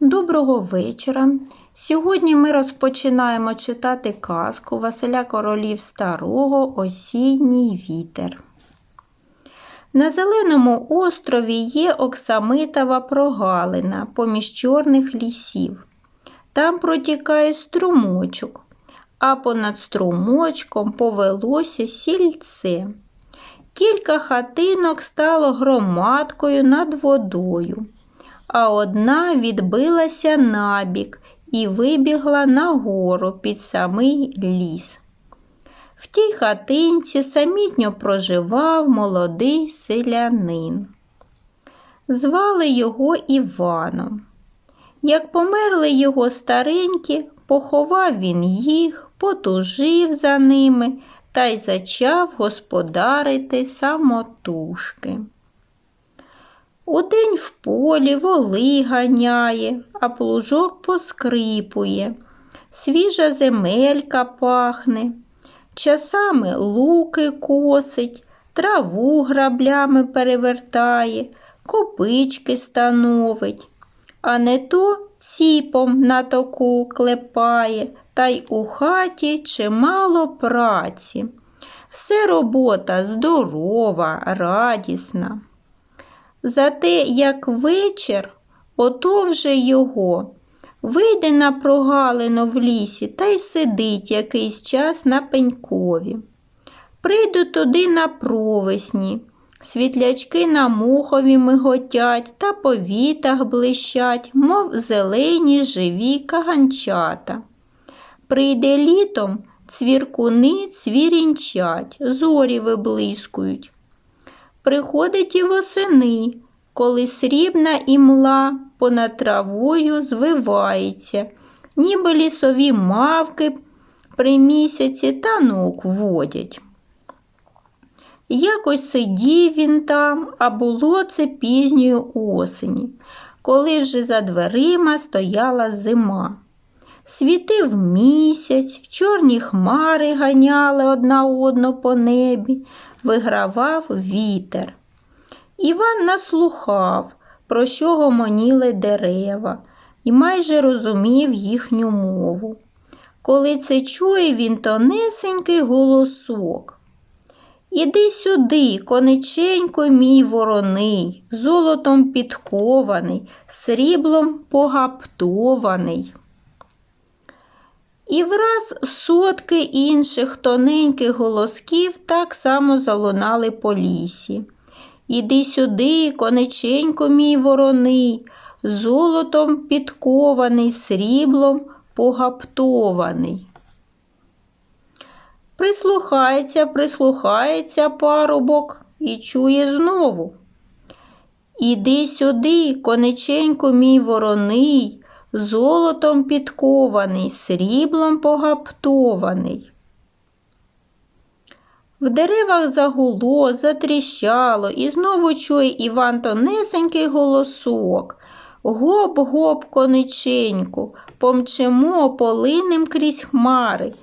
Доброго вечора. Сьогодні ми розпочинаємо читати казку Василя Королів Старого Осінній вітер. На Зеленому острові є оксамитова прогалина поміж чорних лісів. Там протікає струмочок, а понад струмочком повелося сільце. Кілька хатинок стало громадкою над водою а одна відбилася набік і вибігла нагору під самий ліс. В тій хатинці самітньо проживав молодий селянин. Звали його Іваном. Як померли його старенькі, поховав він їх, потужив за ними та й зачав господарити самотужки. Удень в полі воли ганяє, а плужок поскрипує, свіжа земелька пахне, часами луки косить, траву граблями перевертає, копички становить, а не то ціпом на току клепає, та й у хаті чимало праці. Все робота здорова, радісна. Зате, як вечір, ото вже його. Вийде на прогалину в лісі та й сидить якийсь час на пенькові. Прийду туди на провесні, світлячки на мухові миготять та по вітах блищать, мов зелені живі каганчата. Прийде літом цвіркуни цвірінчать, зорі виблискують. Приходить і восени, коли срібна імла понад травою звивається, ніби лісові мавки при місяці танок водять. Якось сидів він там, а було це пізньої осені, коли вже за дверима стояла зима. Світив місяць, чорні хмари ганяли одна одну по небі, вигравав вітер. Іван наслухав, про що гомоніли дерева, і майже розумів їхню мову. Коли це чує він тонесенький голосок. Іди сюди, кониченько мій вороний, золотом підкований, сріблом погаптований. І враз сотки інших тоненьких голосків так само залунали по лісі. Іди сюди, конеченько мій вороний, золотом підкований, сріблом погаптований. Прислухається, прислухається парубок і чує знову. Іди сюди, конеченько мій вороний, золотом підкований, сріблом погаптований. В деревах загуло, затріщало, і знову чує Іван тонесенький голосок. Гоп-гоп, кониченьку, помчимо полинем крізь хмари,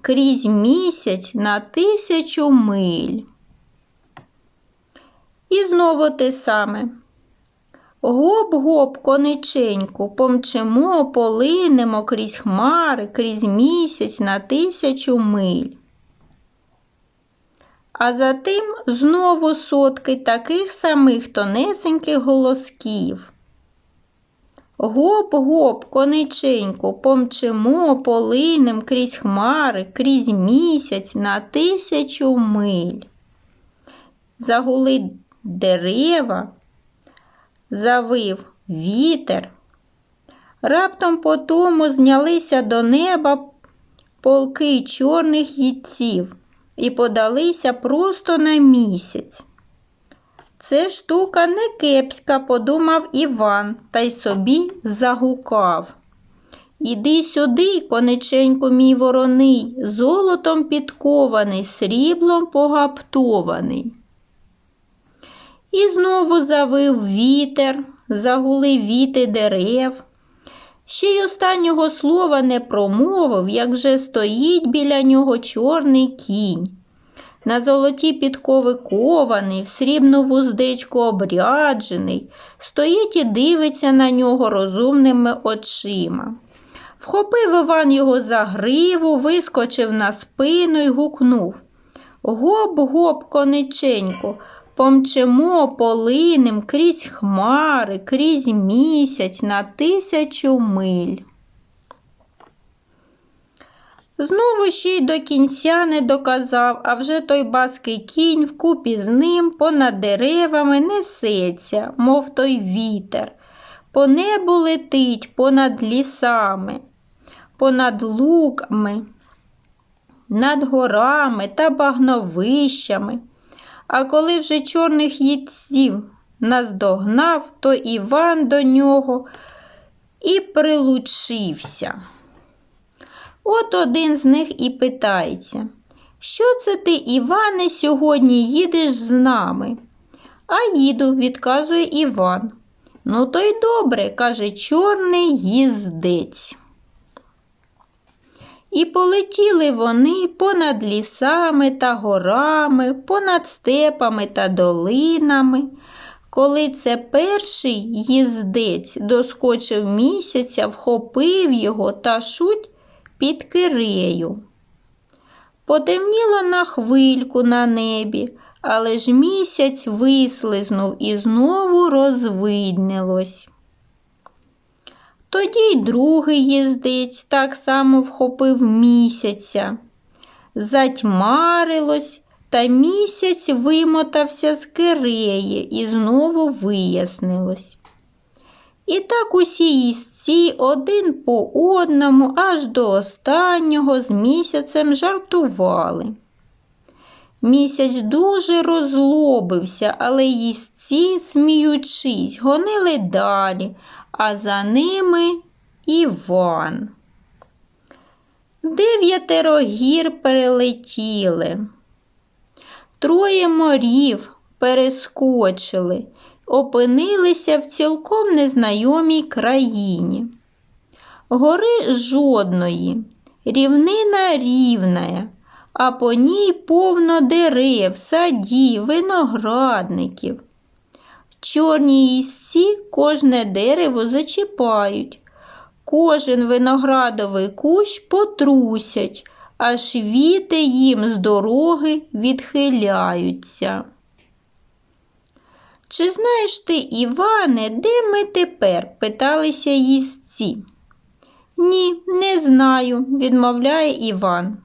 крізь місяць на тисячу миль. І знову те саме. Гоп-гоп, кониченьку, помчимо, полинемо крізь хмари, крізь місяць на тисячу миль. А затим знову сотки таких самих тонесеньких голосків. Гоп-гоп, кониченьку, помчимо, полинем крізь хмари, крізь місяць на тисячу миль. Загули дерева завив вітер. Раптом по тому знялися до неба полки чорних їдців і подалися просто на місяць. Це штука не кепська, подумав Іван та й собі загукав. Іди сюди, кониченько мій вороний, золотом підкований, сріблом погаптований. І знову завив вітер, загули віти дерев. Ще й останнього слова не промовив, як вже стоїть біля нього чорний кінь. на золоті підкови кований, в срібну вуздечку обряджений, стоїть і дивиться на нього розумними очима. Вхопив Іван його за гриву, вискочив на спину й гукнув Гоп-гоп, кониченько, помчимо полинем крізь хмари, крізь місяць на тисячу миль. Знову ще й до кінця не доказав, а вже той баский кінь вкупі з ним понад деревами несеться, мов той вітер, по небу летить понад лісами, понад луками, над горами та багновищами. А коли вже чорних їдців наздогнав, то Іван до нього і прилучився. От один з них і питається, що це ти, Іване, сьогодні їдеш з нами? А їду, відказує Іван. Ну, то й добре, каже чорний їздець. І полетіли вони понад лісами та горами, понад степами та долинами. Коли це перший їздець доскочив місяця, вхопив його та шуть під кирею. Потемніло на хвильку на небі, але ж місяць вислизнув і знову розвиднилось. Тоді й другий їздець так само вхопив місяця. Затьмарилось, та місяць вимотався з киреї і знову вияснилось. І так усі їстці один по одному аж до останнього з місяцем жартували. Місяць дуже розлобився, але їстці, сміючись, гонили далі, а за ними Іван. Дев'ятеро гір перелетіли, троє морів перескочили, опинилися в цілком незнайомій країні. Гори жодної, рівнина рівная, а по ній повно дерев, садів, виноградників. Чорні їсці кожне дерево зачіпають, кожен виноградовий кущ потрусять, аж віти їм з дороги відхиляються. Чи знаєш ти, Іване, де ми тепер? питалися їстці. Ні, не знаю, відмовляє Іван.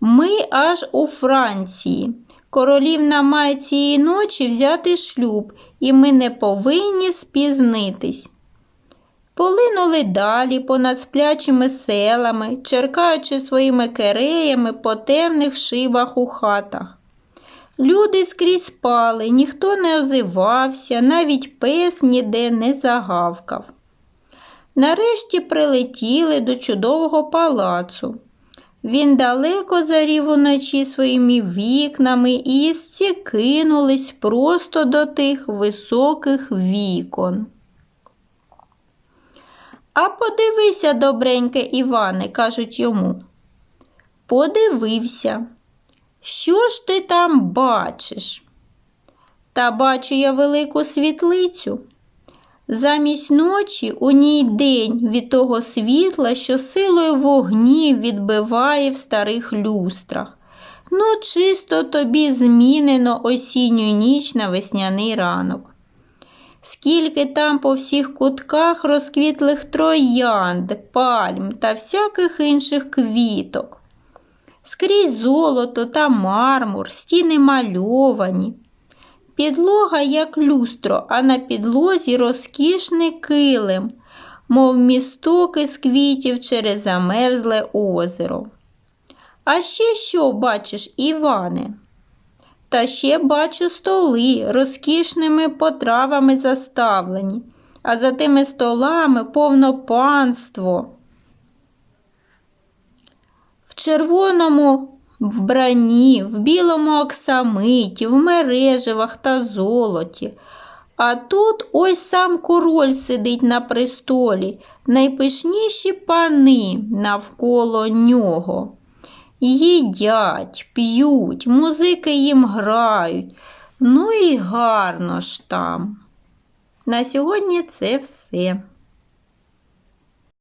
Ми аж у Франції. Королівна має цієї ночі взяти шлюб, і ми не повинні спізнитись. Полинули далі понад сплячими селами, черкаючи своїми кереями по темних шибах у хатах. Люди скрізь спали, ніхто не озивався, навіть пес ніде не загавкав. Нарешті прилетіли до чудового палацу. Він далеко зарів уночі своїми вікнами і їсці кинулись просто до тих високих вікон. А подивися, добреньке Іване, кажуть йому. Подивився. Що ж ти там бачиш? Та бачу я велику світлицю. Замість ночі у ній день від того світла, що силою вогнів відбиває в старих люстрах. Ну, чисто тобі змінено осінню ніч на весняний ранок. Скільки там по всіх кутках розквітлих троянд, пальм та всяких інших квіток. Скрізь золото та мармур, стіни мальовані. Підлога, як люстро, а на підлозі розкішний килим, мов місток із квітів через замерзле озеро. А ще що бачиш, Іване? Та ще бачу столи розкішними потравами заставлені, а за тими столами повно панство. В червоному вбранні, в білому оксамиті, в мереживах та золоті. А тут ось сам король сидить на престолі, найпишніші пани навколо нього. їдять, п'ють, музики їм грають. Ну і гарно ж там. На сьогодні це все.